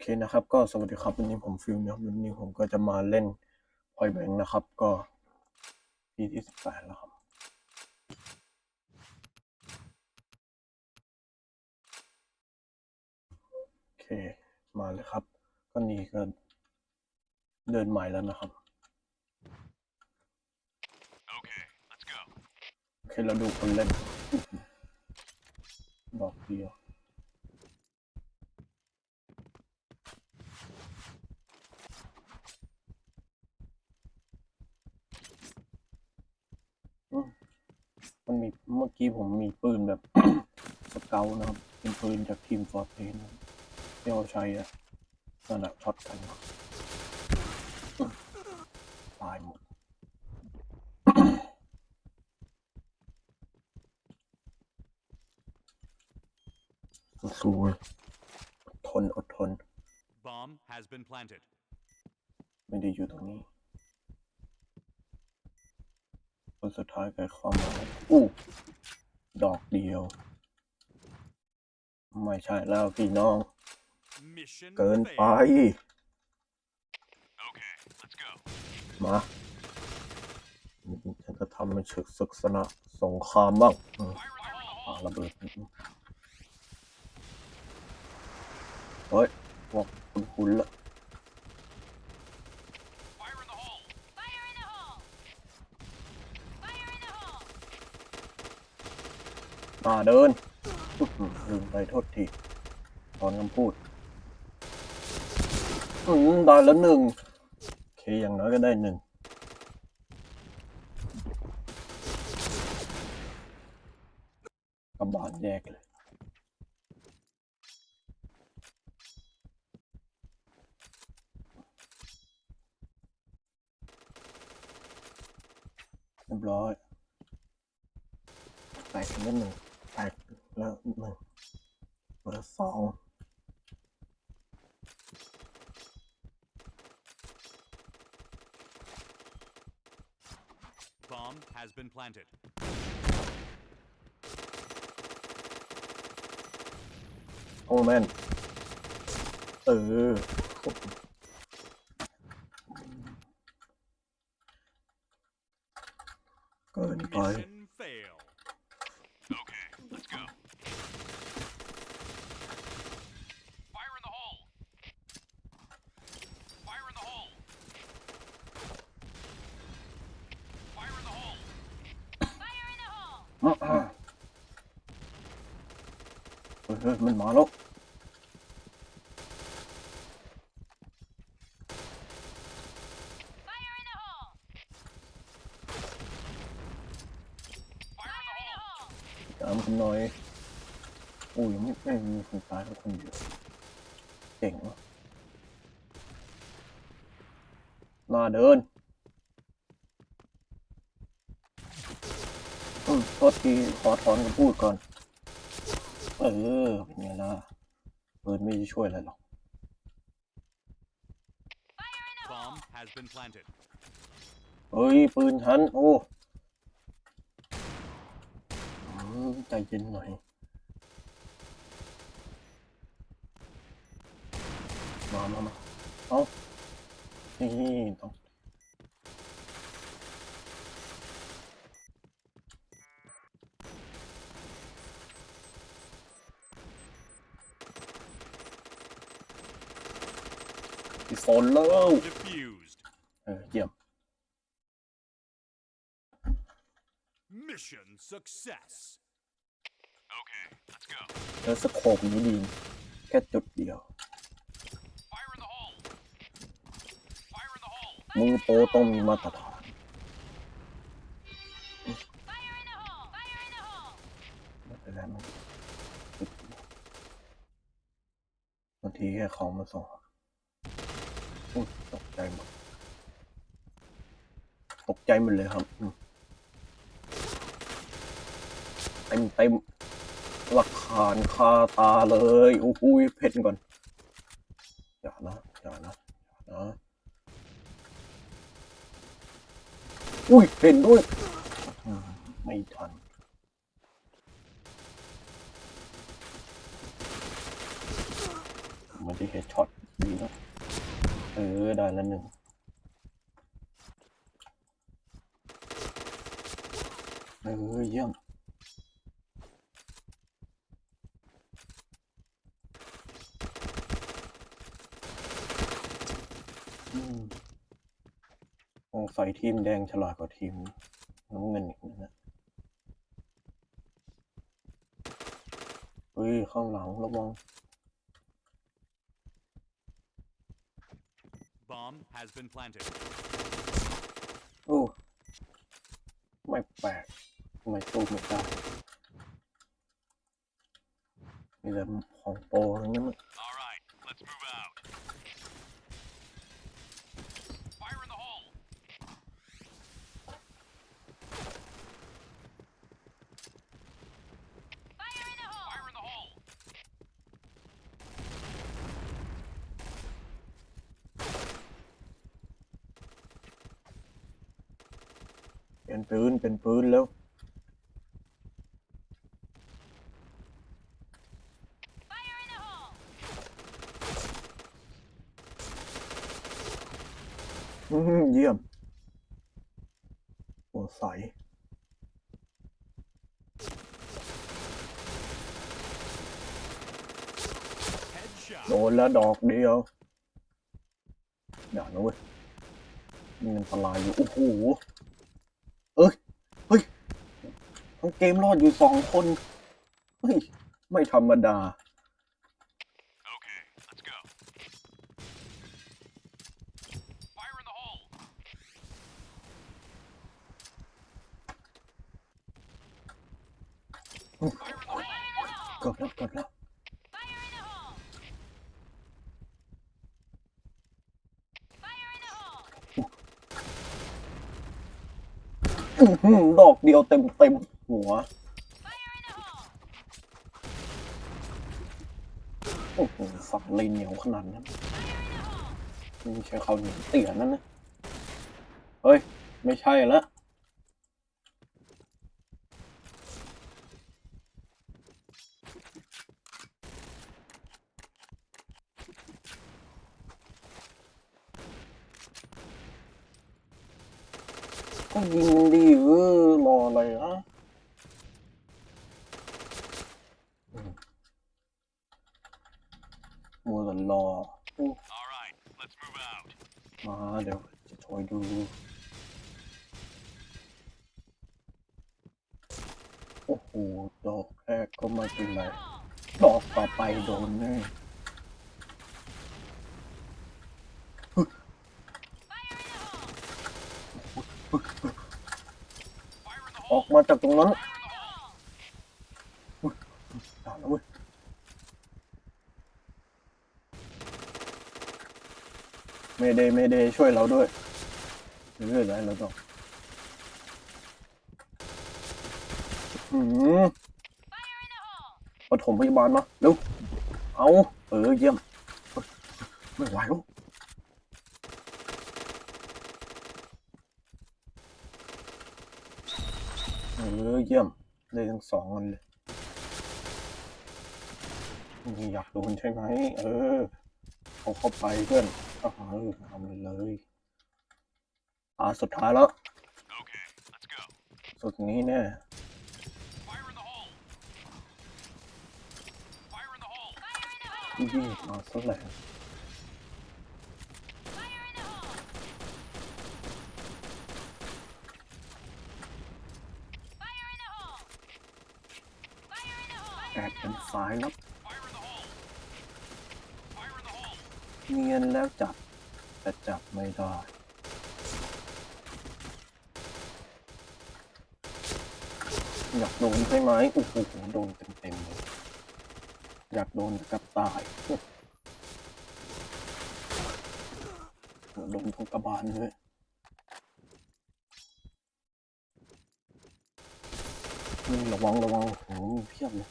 เคนะครับก็สวัสดีครับวันนี้ผมฟิลนะครับวันนี้ผมก็จะมาเล่นพอยแบงนะครับก็ปีที่สิบแปดแล้วครับ โอเคมาเลยครับ ก็นี่ก็เดินใหม่แล้วนะครับ Okay, let's go. โอเคเราดูคนเล่นดอกเดียว อืมมันมีเมื่อ กี้ผมมีปืนแบบสเกลนะครับ เป็นปืนจากทีมฟอร์เทนที่เราใช้อะนั่นแหละช็อตกันครับอืมตายหมดสู้ๆเว้ยอดทนอดทน Bomb has been planted. ไม่ได้อยู่ตรงนี้ คนสุดท้ายไกลเข้ามาอู้ ดอกเดียว ไม่ใช่แล้วพี่น้อง Mission เกินไป failed. Okay, let's go. มาฉันจะทำมันฉึกศึกษณะสงครามบ้างอืม Fire in the hole. ปาระเบิดเฮ้ยพวกคุณคุณละ Fire in the hole. Fire in the hole! Fire in the hole! มาเดินลืมไปโทษทีตอนคำพูดอืมได้แล้วหนึ่งโอเคอย่างน้อยก็ได้หนึ่งกระบาดแยกเลยเรียบร้อยแตกแล้วหนึ่หนึ่ง เหลือสอง Bomb has been planted. โอ้แม่น เออ เกินไป Mission failed. Okay, let's go. Fire in the hole. Fire in the hole. Fire in the hole. Fire in the hole! อื้อหือ เฮ้ยมันมาแล้วตามกันหน่อยอุ้ยไม่ไม่มีคนตายแล้วคนเดียวเจ๋งวะมาเดินอืม โทษทีขอถอนคำพูดก่อน เออ เป็นไงล่ะปืนไม่ได้ช่วยอะไรหรอก Fire in the hole! Bomb has been planted. เฮ้ย ปืนฉัน โอ้อืมใจเย็นหน่อยมามามาเอานี่ต้อง โซนแล้ว Defused. เออเยี่ยม Mission success. Okay, let's go. แล้วสโคปนี้ดีแค่จุดเดียว Fire in the hole. Fire in the hole. มือโปรต้องมีมาตรฐาน Fire in the hole! Fire in the hole! ไม่เป็นไรมันจุดเดียวบางทีแค่ของมาส่ง อุ๊ยตกใจหมดตกใจหมดเลยครับอืมเต็มเต็มหลักฐานคาตาเลยโอ้โหเพชรก่อนอย่านะอย่านะอย่านะอุ้ยเห็นด้วยไม่ทัน มันจะเฮดช็อต ดีแล้วเอ อได้แล้วหนึ่งเออเยี่ยมอืมสงสัยทีมแดงฉลาดกว่าทีมน้ำเงินอีกนะฮะเฮ้ย ข้างหลังระวัง Bomb has been planted. โอ้ไม่แปลกทำไม่สู้ไม่ได้มีแต่ของโปรทั้งนั้นอะ All right, let's move out. Fire in the hole. Fire in the hole! Fire in the hole. เป็นปืนเป็นปืนแล้ว Fire in the hole! อื้อหือเยี่ยมหัวใส Headshot. โดนแล้วดอกเดียวอย่านะเว้ยมีอันตรายอยู่โอ้โหเอ้ยเฮ้ย ทั้งเกมรอดอยู่สองคน เฮ้ย ไม่ธรรมดา Okay, let's go. Fire in the hole. อืม Fire in the hole. เกือบแล้วเกือบแล้ว Fire in the hole! Fire in the hole! อื้อหือดอกเดียวเต็มเต็ม หัว โอ้โหฝังเลยเหนียวขนาดนั้นไม่ใช่เขาเหนียวเตี่ยนั่นนะ เฮ้ย ไม่ใช่ละก็ยิงดีเออรออะไรอะอืมมัวแต่รอโอ้ All right, let's move out. มาเดี๋ยวจะช่วยดู โอ้โห ดอกแรกก็ม่เป็นไรดอกต่อไปโดนแน่ออกมาจากตรงนั้นตายแล้วเว้ยเมเดเมเดช่วยเราด้วย เรื่อยๆไรเราต้องอืมปฐมพยาบาลมาเร็วเอาเออเยี่ยม ไม่ไหวแล้วเออเยี่ยมได้ทั้งสองอันเลยนี่อยากโดนใช่ไหมเออเอาเข้าไปเพื่อนเอาเออทำเลยเลย อ่าสุดท้ายแล้ว Okay, let's go. สุดนี้แน่ Fire in the hole. Fire in the hole. Fire in the hole! ยี่มาซะแหละ Fire in the hole! Fire in the hole! Fire in the hole! แอบเป็นสายลับ Fire in the hole. Fire in the hole. เนียนแล้วจับแต่จับไม่ได้ อยากโดนใช่ไหมโอ้โหโดนเต็มๆเลยอยากโดนกับตายโดนทุกกระบาลเลยนี่ระวังระวังโอ้โหเพียบเลย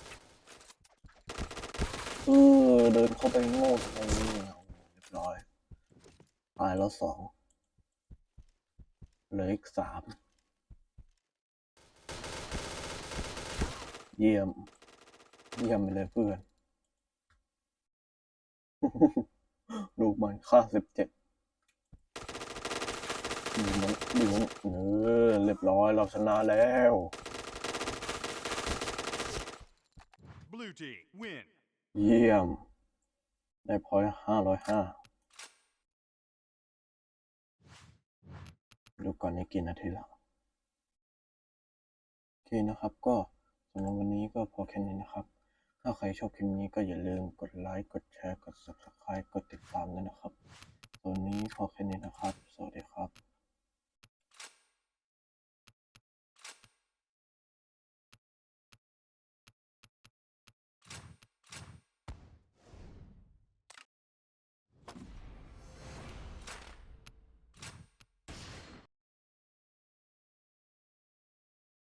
เออเดินเข้าไปโง่ทำไมเนี่ยโอ้โหเรียบร้อยตายแล้วสองเหลืออีกสาม เยี่ยม เยี่ยมไปเลยเพื่อนโดลูกมันค่าสิบเจ็ดดูมันดูมันเออเรียบร้อยเราชนะแล้ว Blue team win. เยี่ยม ได้พอยห้าร้อยห้าดูก่อนในกี่นาทีแล้วโอเคนะครับก็ สำหรับวันนี้ก็พอแค่นี้นะครับ ถ้าใครชอบคลิปนี้ก็อย่าลืมกดไลค์ กดแชร์ กด subscribe กดติดตามด้วยนะครับตอนนี้พอแค่นี้นะครับ สวัสดีครับ